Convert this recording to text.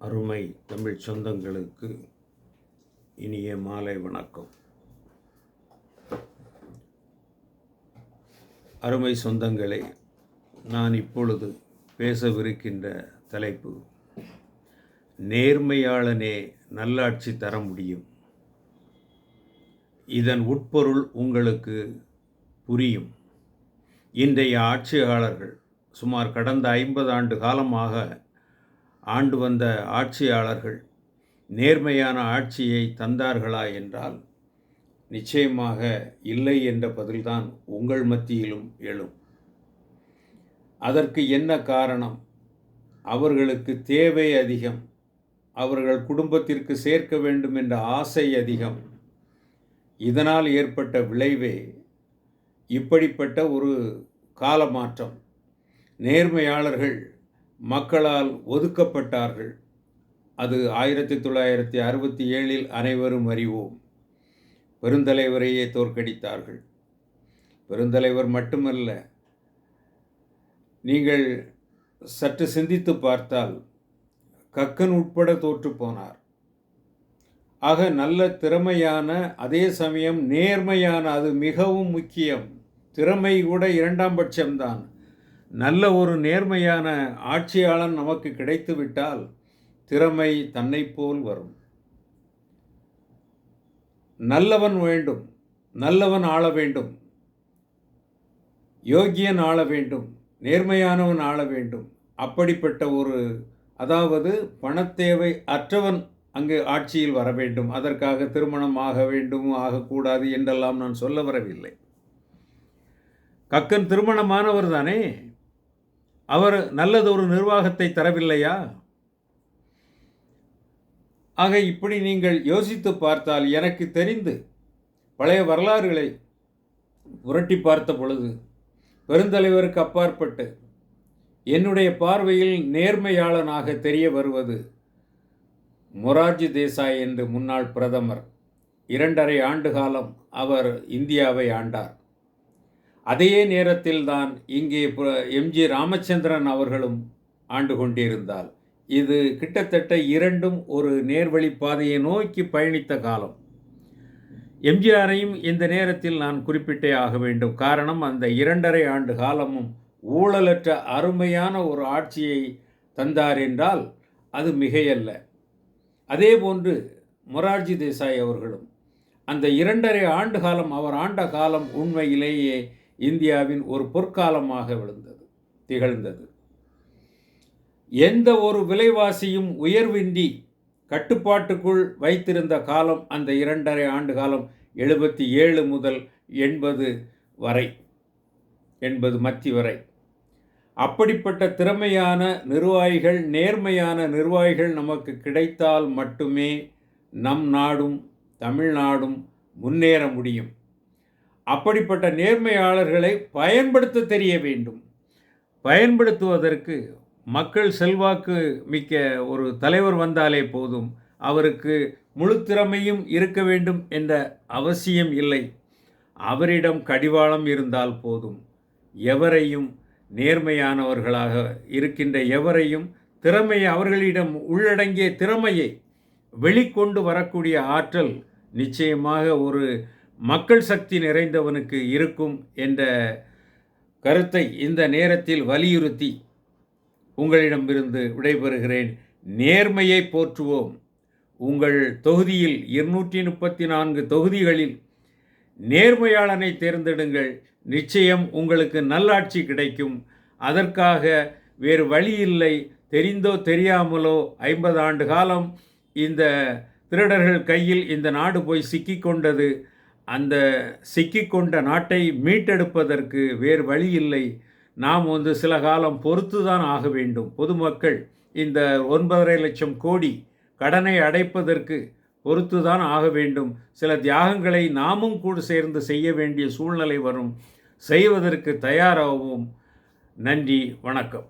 அருமை தமிழ் சொந்தங்களுக்கு இனிய மாலை வணக்கம். அருமை சொந்தங்களே நான் இப்பொழுது பேசவிருக்கின்ற தலைப்பு நேர்மையாளனே நல்லாட்சி தர முடியும். இதன் உட்பொருள் உங்களுக்கு புரியும். இன்றைய ஆட்சியாளர்கள் சுமார் கடந்த ஐம்பது ஆண்டு காலமாக ஆண்டு வந்த ஆட்சியாளர்கள் நேர்மையான ஆட்சியை தந்தார்களா என்றால் நிச்சயமாக இல்லை என்ற பதில்தான் உங்கள் மத்தியிலும் எழும். அதற்கு என்ன காரணம்? அவர்களுக்கு தேவை அதிகம். அவர்கள் குடும்பத்திற்கு சேர்க்க வேண்டும் என்ற ஆசை அதிகம். இதனால் ஏற்பட்ட விளைவே இப்படிப்பட்ட ஒரு காலமாற்றம். நேர்மையாளர்கள் மக்களால் ஒதுக்கப்பட்டார்கள். அது ஆயிரத்தி தொள்ளாயிரத்தி அறுபத்தி ஏழில் அனைவரும் அறிவோம். பெருந்தலைவரையே தோற்கடித்தார்கள். பெருந்தலைவர் மட்டுமல்ல நீங்கள் சற்று சிந்தித்து பார்த்தால் கக்கன் உட்பட தோற்று போனார். ஆக நல்ல திறமையான அதே சமயம் நேர்மையான அது மிகவும் முக்கியம். திறமை கூட இரண்டாம் பட்சம்தான். நல்ல ஒரு நேர்மையான ஆட்சியாளன் நமக்கு கிடைத்துவிட்டால் திறமை தன்னை போல் வரும். நல்லவன் வேண்டும் நல்லவன் ஆள வேண்டும் யோகியன் ஆள வேண்டும் நேர்மையானவன் ஆள வேண்டும். அப்படிப்பட்ட ஒரு அதாவது பணத்தேவை அற்றவன் அங்கு ஆட்சியில் வர வேண்டும். அதற்காக திருமணம் ஆக வேண்டும் ஆகக்கூடாது என்றெல்லாம் நான் சொல்ல வரவில்லை. கக்கன் திருமணமானவர் தானே? அவர் நல்லதொரு நிர்வாகத்தை தரவில்லையா? ஆக இப்படி நீங்கள் யோசித்து பார்த்தால் எனக்கு தெரிந்து பழைய வரலாறுகளை புரட்டி பார்த்த பொழுது பெருந்தலைவருக்கு அப்பாற்பட்டு என்னுடைய பார்வையில் நேர்மையாளனாக தெரிய வருவது மொரார்ஜி தேசாய் என்று முன்னாள் பிரதமர் இரண்டரை ஆண்டு காலம் அவர் இந்தியாவை ஆண்டார். அதே நேரத்தில் தான் இங்கே எம்ஜி ராமச்சந்திரன் அவர்களும் ஆண்டு கொண்டிருந்தால். இது கிட்டத்தட்ட இரண்டும் ஒரு நேர்வழி பாதையை நோக்கி பயணித்த காலம். எம்ஜிஆரையும் இந்த நேரத்தில் நான் குறிப்பிட்டே ஆக வேண்டும். காரணம் அந்த இரண்டரை ஆண்டு காலமும் ஊழலற்ற அருமையான ஒரு ஆட்சியை தந்தார் என்றால் அது மிகையல்ல. அதே போன்று மொரார்ஜி தேசாய் அவர்களும் அந்த இரண்டரை ஆண்டு காலம் அவர் ஆண்ட காலம் உண்மையிலேயே இந்தியாவின் ஒரு பொற்காலமாக விழுந்தது திகழ்ந்தது. எந்த ஒரு விலைவாசியும் உயர்வின்றி கட்டுப்பாட்டுக்குள் வைத்திருந்த காலம் அந்த இரண்டரை ஆண்டு காலம் எழுபத்தி ஏழு முதல் எண்பது வரை எண்பது மத்தி வரை. அப்படிப்பட்ட திறமையான நிர்வாகிகள் நேர்மையான நிர்வாகிகள் நமக்கு கிடைத்தால் மட்டுமே நம் நாடும் தமிழ்நாடும் முன்னேற முடியும். அப்படிப்பட்ட நேர்மையாளர்களை பயன்படுத்த தெரிய வேண்டும். பயன்படுத்துவதற்கு மக்கள் செல்வாக்கு மிக்க ஒரு தலைவர் வந்தாலே போதும். அவருக்கு முழு திறமையும் இருக்க வேண்டும் என்ற அவசியம் இல்லை. அவரிடம் கடிவாளம் இருந்தால் போதும். எவரையும் நேர்மையானவர்களாக இருக்கின்ற எவரையும் திறமையை அவர்களிடம் உள்ளடங்கிய திறமையை வெளிக்கொண்டு வரக்கூடிய ஆற்றல் நிச்சயமாக ஒரு மக்கள் சக்தி நிறைந்தவனுக்கு இருக்கும் என்ற கருத்தை இந்த நேரத்தில் வலியுறுத்தி உங்களிடமிருந்து விடைபெறுகிறேன். நேர்மையை போற்றுவோம். உங்கள் தொகுதியில் இருநூற்றி முப்பத்தி நான்கு தொகுதிகளில் நேர்மையாளனை தேர்ந்தெடுங்கள். நிச்சயம் உங்களுக்கு நல்லாட்சி கிடைக்கும். அதற்காக வேறு வழி இல்லை. தெரிந்தோ தெரியாமலோ ஐம்பது ஆண்டு காலம் இந்த திருடர்கள் கையில் இந்த நாடு போய் சிக்கிக்கொண்டது. அந்த சிக்கிக்கொண்ட நாட்டை மீட்டெடுப்பதற்கு வேறு வழி இல்லை. நாம் வந்து சில காலம் பொறுத்து தான் ஆக வேண்டும். பொதுமக்கள் இந்த ஒன்பதரை லட்சம் கோடி கடனை அடைப்பதற்கு பொறுத்து தான் ஆக வேண்டும். சில தியாகங்களை நாமும் கூட சேர்ந்து செய்ய வேண்டிய சூழ்நிலை வரும். செய்வதற்கு தயாராகவும். நன்றி வணக்கம்.